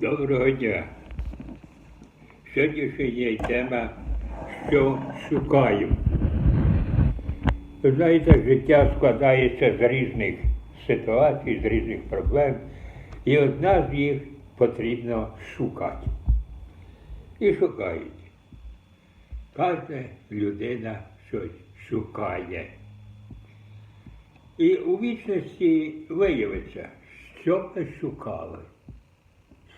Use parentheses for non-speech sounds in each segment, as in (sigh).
Доброго дня. Сьогоднішня тема, що шукаю. Ви знаєте, життя складається з різних ситуацій, з різних проблем, і одна з їх потрібно шукати. І шукають. Кожна людина щось шукає. І у вічності виявиться, що ми шукали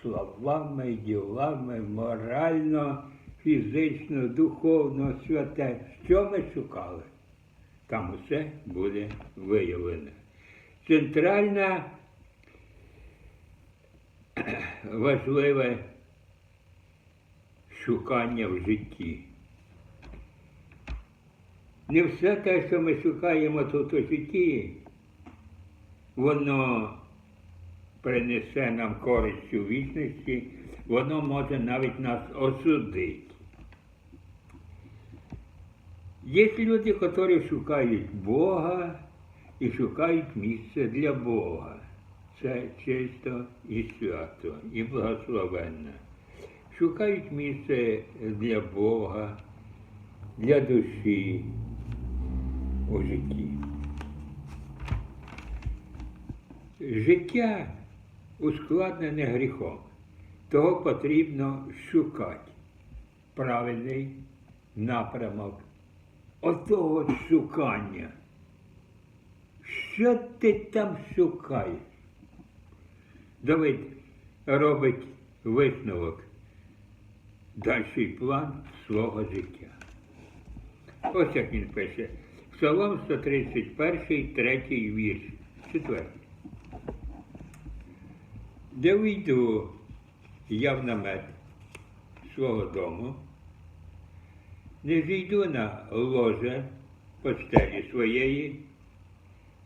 словами, ділами, морально, фізично, духовно, святе. Що ми шукали? Там усе буде виявлено. Центральне (clears throat) важливе шукання в житті. Не все те, що ми шукаємо тут у житті, воно принесе нам користь у вічності, воно може навіть нас осудити. Є люди, які шукають Бога і шукають місце для Бога. Це чисто і свято, і благословенно. Шукають місце для Бога, для душі у житті. Життя ускладнене гріхом. Того потрібно шукати правильний напрямок. Отого шукання. Що ти там шукаєш? Давид робить висновок, дальший план свого життя. Ось як він пише. Псалом 131, третій вірш, четвертий. Де вийду я в намет свого дому, не зійду на ложе постелі своєї,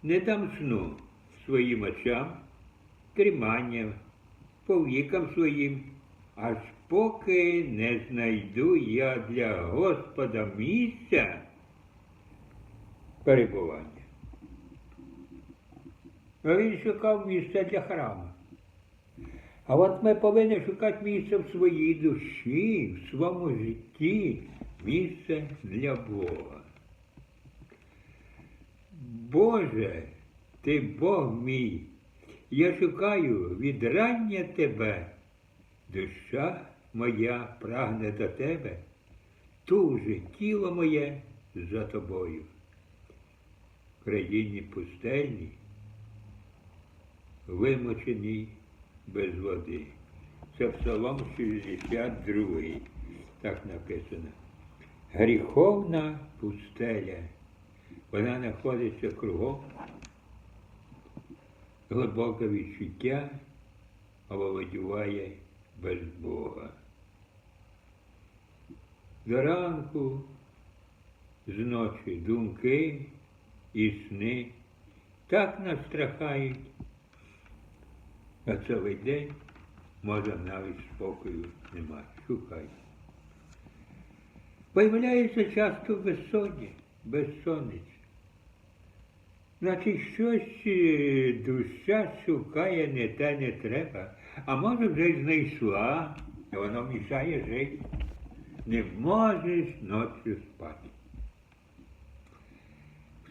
не дам сну своїм очам, тримання, повікам своїм, аж поки не знайду я для Господа місця перебування. Він шукав місце для храму. А от ми повинні шукати місце в своїй душі, в своєму житті, місце для Бога. Боже, ти Бог мій, я шукаю від рання тебе, душа моя прагне до тебе, туже тіло моє за тобою. В країні пустельній, вимоченій без води. Це Псалом 62, так написано. Гріховна пустеля. Вона знаходиться кругом. Глибоке відчуття оволодіває без Бога. До ранку, з ночі думки і сни так настрахають, а цілий день, може, навіть спокою нема. Шукай. Появляється часто безсоння, безсонниця. Значить, щось е, душа шукає не те, не треба, а може вже знайшла, і воно мішає жити. Не можеш ночі спати.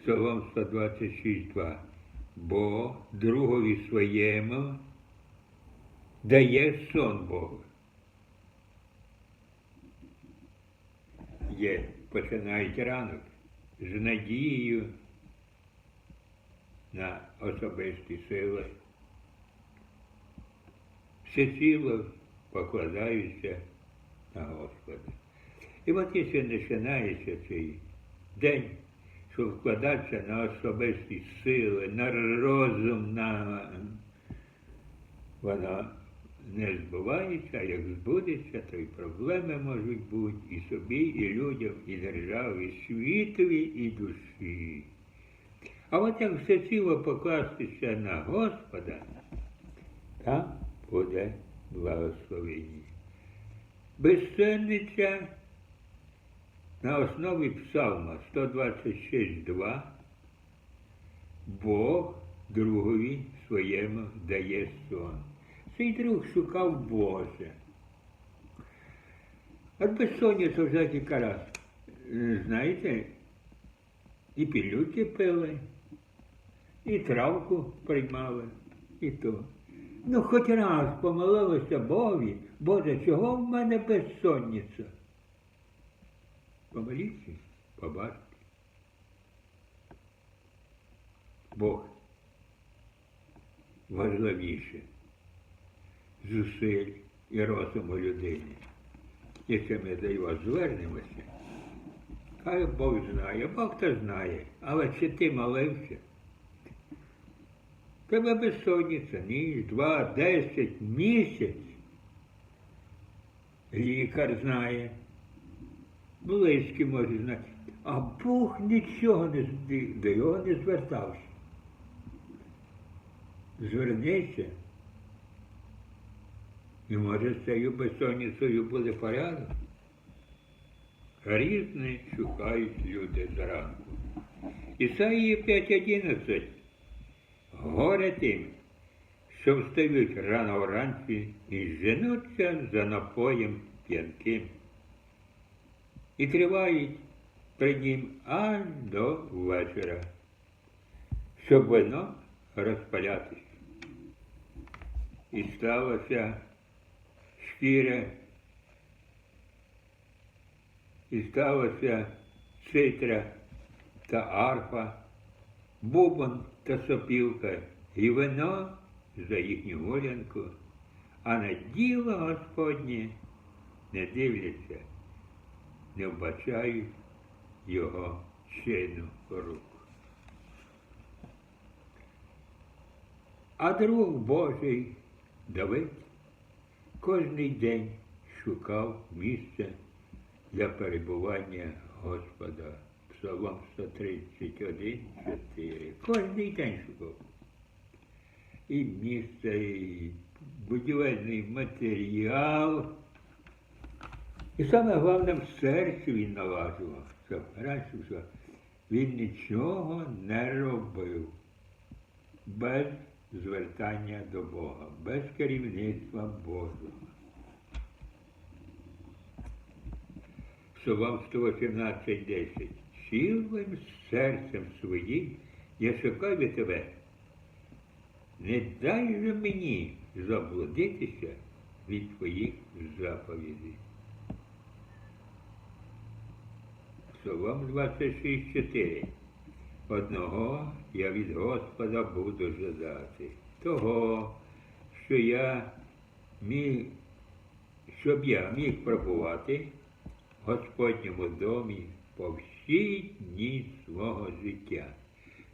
Псалом 126.2. Бо другові своєму дає сон Богу. Є, починають ранок з надією на особисті сили. Всеціло покладаються на Господа. І от якщо починається цей день, що вкладатися на особисті сили, на розум, на вона не збувається, а як збудеться, то й проблеми можуть бути і собі, і людям, і державі, і світові, і душі. А от як все ціло покластися на Господа, там буде благословення. Безсенниця на основі Псалма 126.2 Бог другові своєму дає сон. Цей друг шукав Боже. От безсонниця вже кілька раз. Знаєте, і пілюки пили, і травку приймали, і то. Ну, хоч раз помолилися Богові, Боже, чого в мене безсонниця? Помоліться, побачите. Бог важливіше зусиль і розуму людини. Якщо ми до його звернемося, хай Бог знає, Бог то знає, але чи ти молився? Тебе безсонниця, ніч, два, десять, місяць. Лікар знає, близький може знати, а Бог нічого не до його не звертався. Звернися, і може з цією безсонницею буде порядок. Різне шукають люди зранку. Ісаїї 5.11. Горе тим, що встають рано вранці і женуться за напоєм п'янким. І тривають при нім аж до вечора, щоб вино розпалятись. І сталося шкіра, і сталося цитра та арфа, бубон та сопілка, і вино за їхню голянку, а на діло Господнє не дивляться, не вбачають його чину рук. А друг Божий Давид кожний день шукав місце для перебування Господа. Псалом 131, 4. Кожний день шукав. І місце, і будівельний матеріал. І саме головне в серці він налажував. Він нічого не робив без звертання до Бога, без керівництва Божого. Псалом 118.10. Цілим серцем своїм я шукаю тебе. Не дай же мені заблудитися від твоїх заповідей. Псалом 26.4. Одного я від Господа буду жадати, того, що я міг, щоб я міг пробувати в Господньому домі по всі дні свого життя,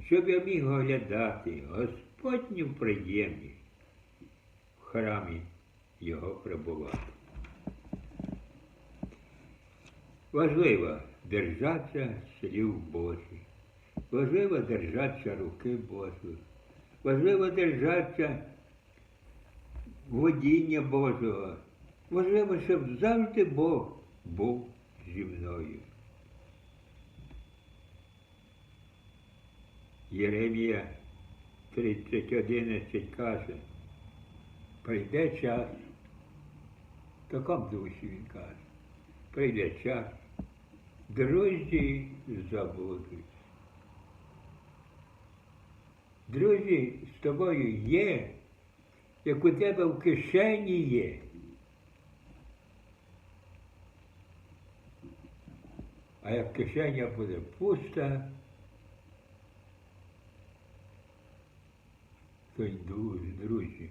щоб я міг оглядати Господню приємність в храмі Його прибувати. Важливо держатися слів Божих. Важливо держатися руки Божої. Важливо держатися водіння Божого. Важливо, щоб завжди Бог був зі мною. Єремія 30.11 каже, прийде час, в такому душі він каже, прийде час, друзі забудуть. Друзі з тобою є, як у тебе в кишені є. А як кишеня буде пуста, то й друзі, друзі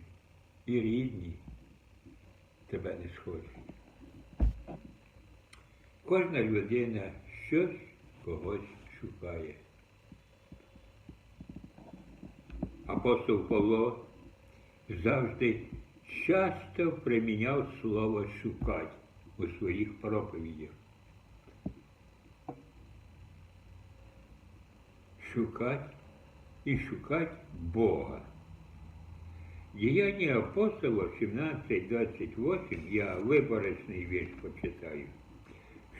і рідні тебе не схочуть. Кожна людина щось когось шукає. Апостол Павло завжди часто приміняв слово шукати у своїх проповідях. Шукати і шукати Бога. Діяння апостола 17.28, я виборочний вірш почитаю.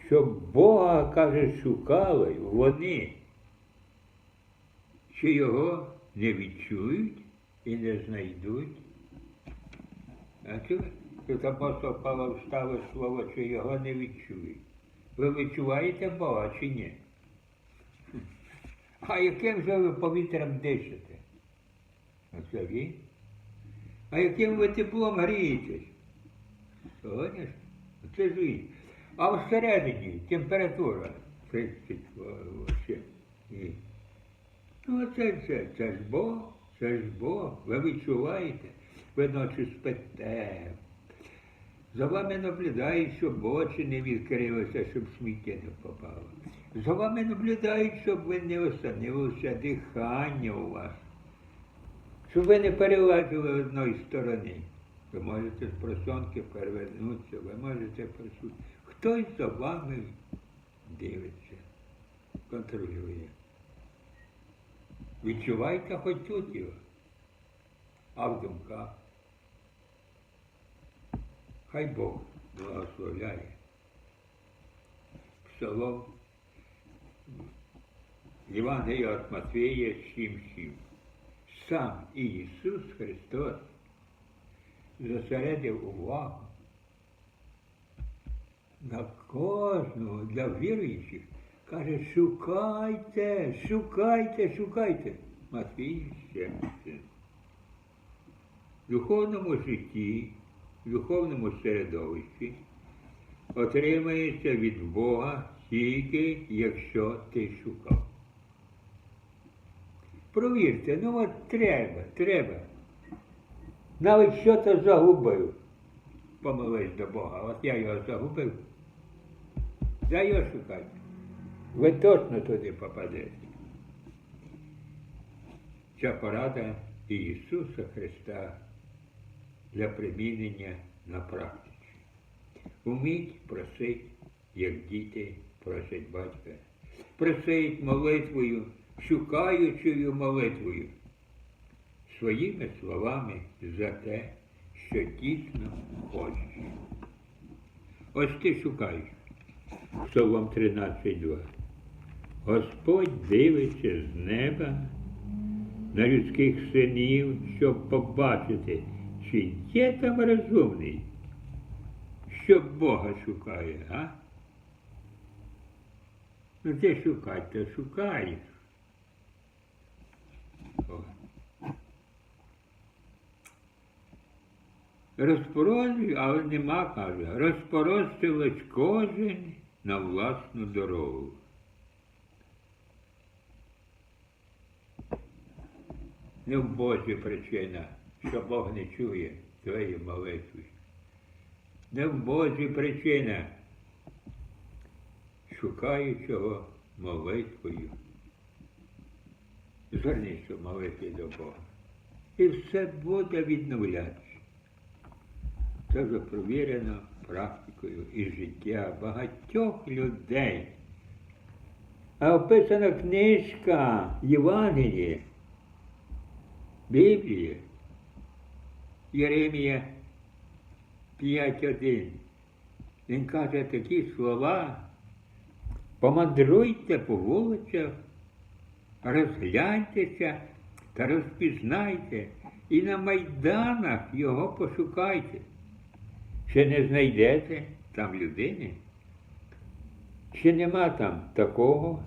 Щоб Бога, каже, шукали вони, чи його не відчують і не знайдуть. А? Тут апостол Павло вставив слово, що його не відчує. Ви відчуваєте Бога чи ні? (laughs) А яким же ви повітрям дишите? Оце він. А яким ви теплом грієтесь? Соняш? Це ж він. А всередині температура 38. І Ну, це, це, це ж Бог, це ж Бог. Ви відчуваєте, ви ночі спите. За вами наблюдають, щоб очі не відкрилися, щоб сміття не попало. За вами наблюдають, щоб ви не остановилося дихання у вас. Щоб ви не перелазили одної сторони. Ви можете з просонки перевернутися, ви можете присутні. Хтось за вами дивиться, контролює. Відчувайте хоч тут його, а в думках. Хай Бог благословляє. Псалом Євангелія від Матвея 7.7. Сам Ісус Христос зосередив увагу на кожного для віруючих. Каже, шукайте, шукайте, шукайте. Матвій 7. В духовному житті, в духовному середовищі отримається від Бога тільки, якщо ти шукав. Провірте, ну от треба, треба. Навіть що то загубив. Помолись до Бога. От я його загубив. Дай його шукати. Ви точно туди попадете. Ця порада Ісуса Христа для примінення на практиці. Уміть просить, як діти просять батька. Просить молитвою, шукаючою молитвою, своїми словами за те, що дійсно хочеш. Ось ти шукаєш. Псалом 13.2. Господь дивиться з неба на людських синів, щоб побачити, чи є там розумний, що Бога шукає, а? Ну ти шукай, ти шукаєш. О. Розпорожив, але нема, каже, розпорожчилось кожен на власну дорогу. Не в Божі причина, що Бог не чує твої молитви. Не в Божі причина, шукаючого молитвою. Звернися в молитві до Бога. І все буде відновлятися. Це вже провірено практикою і життя багатьох людей. А описана книжка Євангелія, Біблія, Єремія 5.1. Він каже такі слова. Помандруйте по вулицях, розгляньтеся та розпізнайте, і на майданах його пошукайте. Чи не знайдете там людини? Чи нема там такого,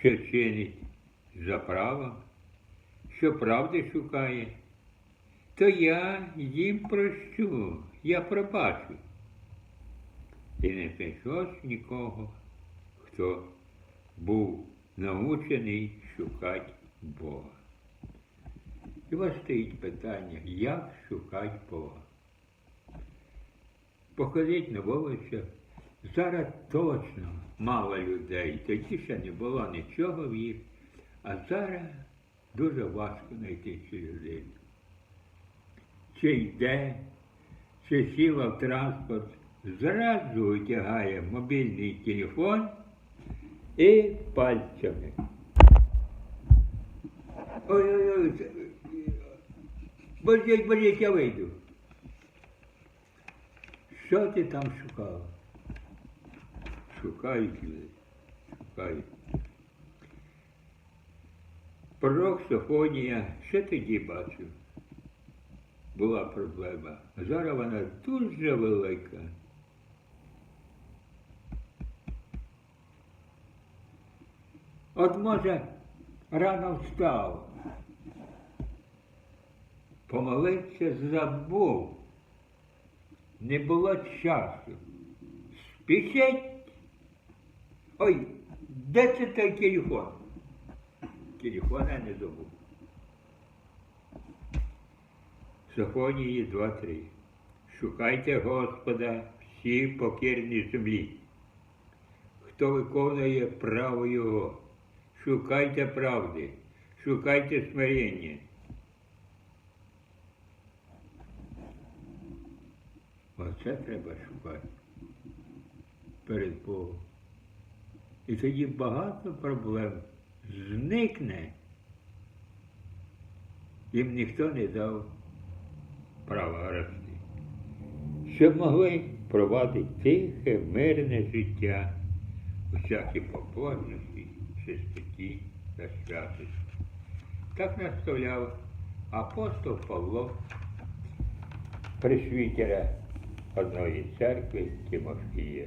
що чинить за правом, що правди шукає? То я їм прощу, я пробачу. І не знайшлось нікого, хто був научений шукати Бога. І вас стоїть питання, як шукати Бога? Походіть на вулицях. Зараз точно мало людей. Тоді ще не було нічого в їх, а зараз дуже важко знайти цю людину. Чи йде, чи сіла в транспорт, зразу витягає мобільний телефон і пальцями. Ой-ой-ой, божіть, божіть, я вийду. Що ти там шукав? Шукають люди, шукають. Пророк Софонія, що тоді бачив? була проблема. Зараз вона дуже велика. От може рано встав, помолився, забув, не було часу. Спішить. Ой, де це той телефон? Телефона не забув. Софонії 2.3. Шукайте Господа всі покірні землі. Хто виконує право Його, шукайте правди, шукайте смирення. Оце треба шукати перед Богом. І тоді багато проблем зникне. Їм ніхто не дав права рости. Щоб могли провадити тихе, мирне життя у всякій побожності, чистоті та святості. Так наставляв апостол Павло, присвітера одної церкви Тимофія.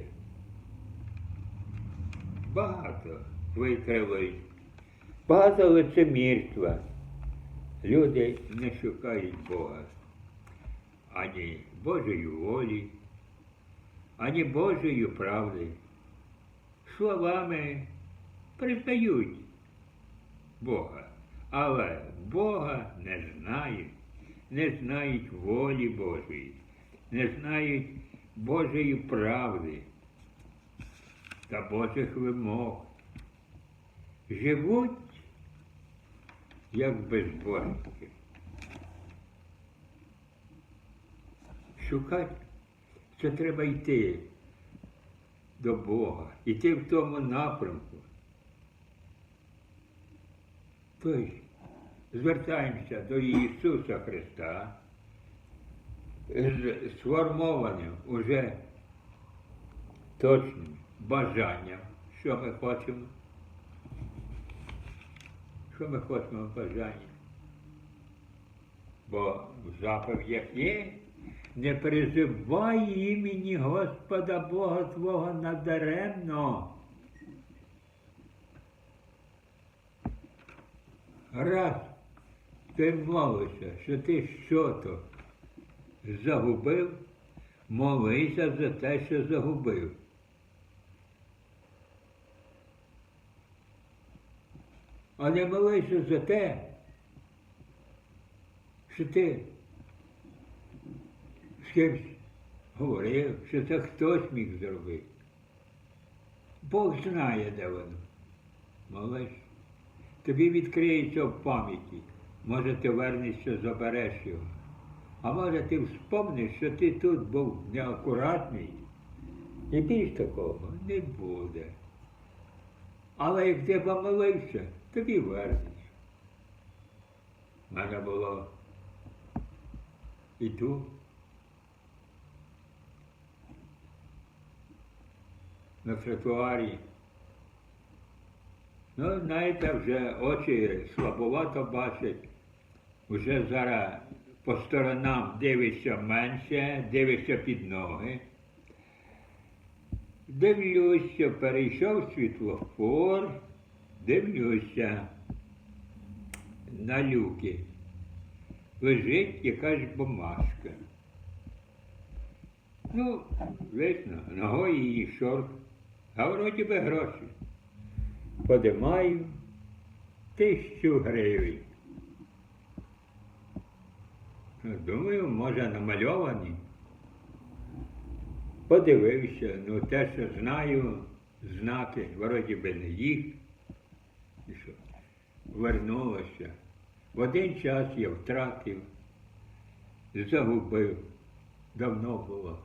Багато викрили, багато лицемірства. Люди не шукають Бога, ані Божої волі, ані Божої правди. Словами признають Бога, але Бога не знають, не знають волі Божої, не знають Божої правди та Божих вимог. Живуть як безбожники. Шукати це треба йти до Бога, йти в тому напрямку. Тобто звертаємося до Ісуса Христа з сформованим уже точним бажанням, що ми хочемо. Що ми хочемо в бажанні? Бо в заповідях є, не призивай імені Господа Бога Твого надаремно. Раз ти молишся, що ти що-то загубив, молися за те, що загубив. А не молися за те, що ти з кимсь говорив, що це хтось міг зробити. Бог знає, де воно. Молись. Тобі відкриється в пам'яті. Може, ти вернешся, забереш його. А може ти вспомниш, що ти тут був неакуратний. І більш такого не буде. Але як ти помилився, тобі вернеш. У мене було і тут. На тротуарі. Ну, знаєте, вже очі слабовато бачать. Уже зараз по сторонам дивишся менше, дивишся під ноги. Дивлюся, перейшов світлофор, дивлюся на люки. Лежить якась бумажка. Ну, видно, ногою її шорт, а вроді би гроші. Подимаю тисячу гривень. Думаю, може намальовані. Подивився, ну те, що знаю, знаки, вроді би не їх. Що? Вернулося. В один час я втратив, загубив, давно було.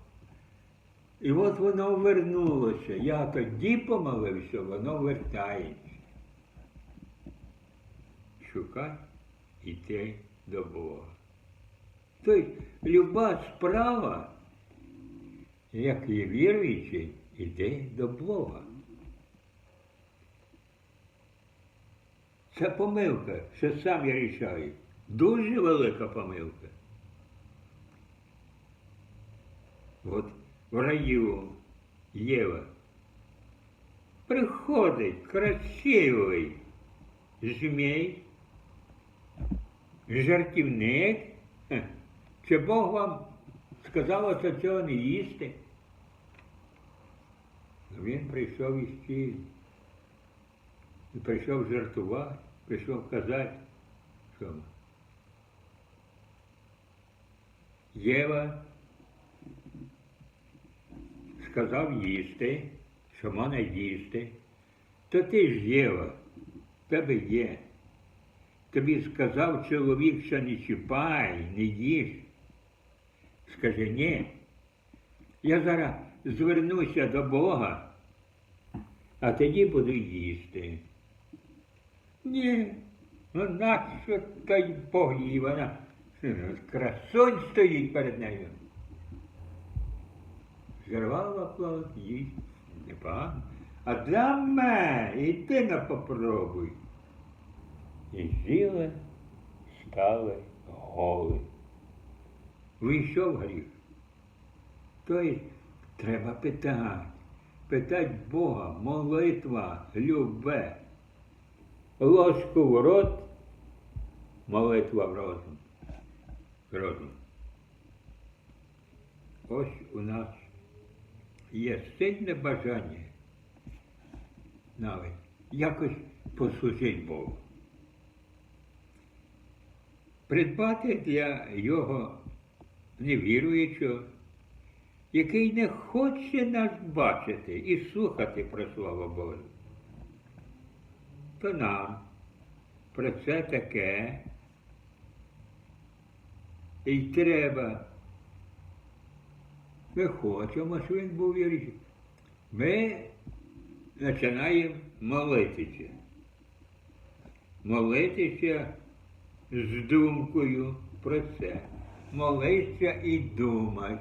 І от воно вернулося. Я тоді помолився, воно вертається. Шукай іти до Бога. Тобто люба справа, як і віруючий, іде до Бога. Це помилка, що сам я рішаю. Дуже велика помилка. от в раю Єва. Приходить красивий змій, жартівник. Чи Бог вам сказав, що цього не їсти? Він прийшов із цілі. І прийшов жартувати, прийшов казати, що Єва сказав їсти, що можна їсти, то ти ж Єва, тебе є. Тобі сказав чоловік, що не чіпай, не їж. Скажи ні. Я зараз звернуся до Бога, а тоді буду їсти. Ні, ну нащо той Бог їй вона? Красунь стоїть перед нею. Зірвала плод, їсть, непогано. Адаме, іди на попробуй. І з'їли, стали голи. Вийшов гріх. Тобто треба питати. Питати Бога, молитва, любе. Ложку в рот, молитва в розум. Розум. Ось у нас є сильне бажання навіть якось послужити Богу. Придбати для його невіруючого, який не хоче нас бачити і слухати про Слово Боже, то нам про це таке і треба. Ми хочемо, щоб він був віруючий. Ми починаємо молитися. Молитися з думкою про це. Молитися і думати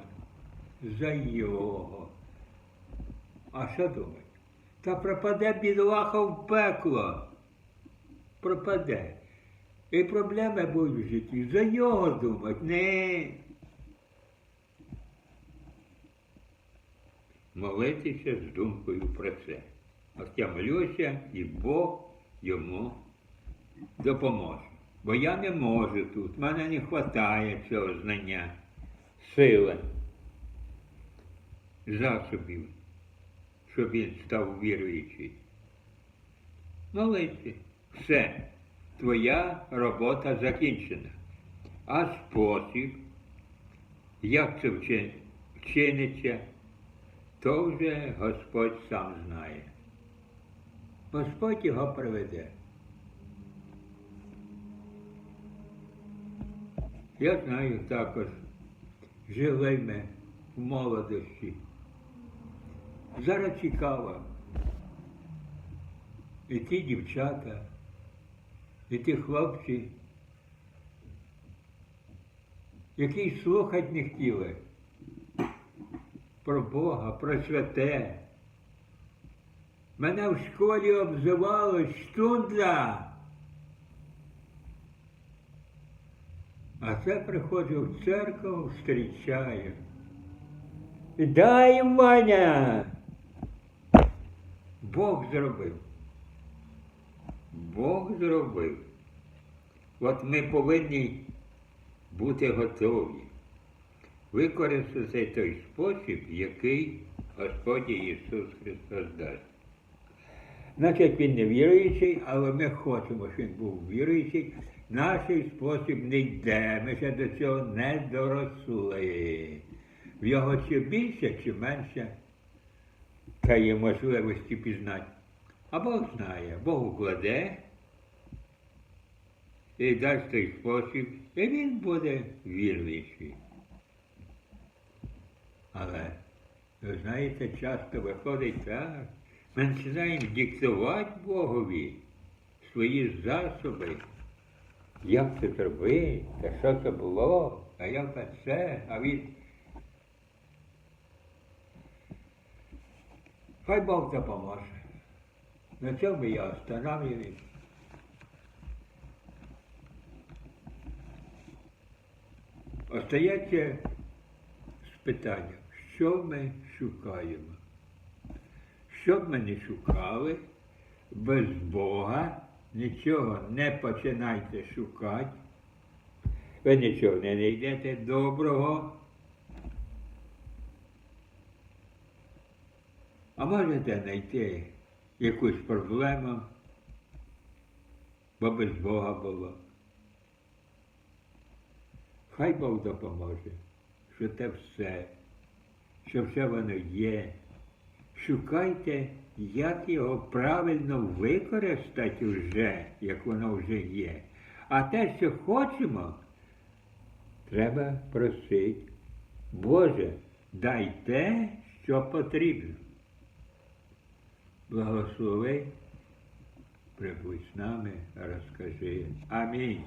за його. А що думати? Та пропаде бідолаха в пекло. Пропаде. І проблеми будуть в житті. За нього думати. Не. Молитися з думкою про це. От я молюся, і Бог йому допоможе. Бо я не можу тут, в мене не вистачає цього знання, сили, засобів, щоб він став віруючий. Молися, все, твоя робота закінчена. А спосіб, як це вчи- вчиниться, то вже Господь сам знає. Господь його приведе. Я знаю також, жили ми в молодості. Зараз цікаво. І ті дівчата, і ті хлопці, які слухати не хотіли про Бога, про святе. Мене в школі обзивали штундра. А це приходжу в церкву, зустрічаю. Дай Маня. Бог зробив. Бог зробив. От ми повинні бути готові використати той спосіб, який Господь Ісус Христос дасть. Значить, він не віруючий, але ми хочемо, щоб він був віруючий. Наш спосіб не йде, ми ще до цього не доросли. В його чи більше, чи менше та є можливості пізнати. А Бог знає, Бог укладе і дасть той спосіб, і він буде віруючий. Але, ви знаєте, часто виходить так, ми починаємо диктувати Богові свої засоби. Як це зробити, та що це було, а як це, а він. Хай Бог допоможе. На цьому я останавливаюсь. Остається з питанням, що ми шукаємо. Що б ми не шукали, без Бога нічого не починайте шукати. Ви нічого не знайдете доброго. А можете знайти якусь проблему, бо без Бога було. Хай Бог допоможе, що те все, що все воно є. Шукайте, як його правильно використати вже, як воно вже є. А те, що хочемо, треба просити. Боже, дай те, що потрібно. Благослови, прибудь з нами, розкажи. Амінь.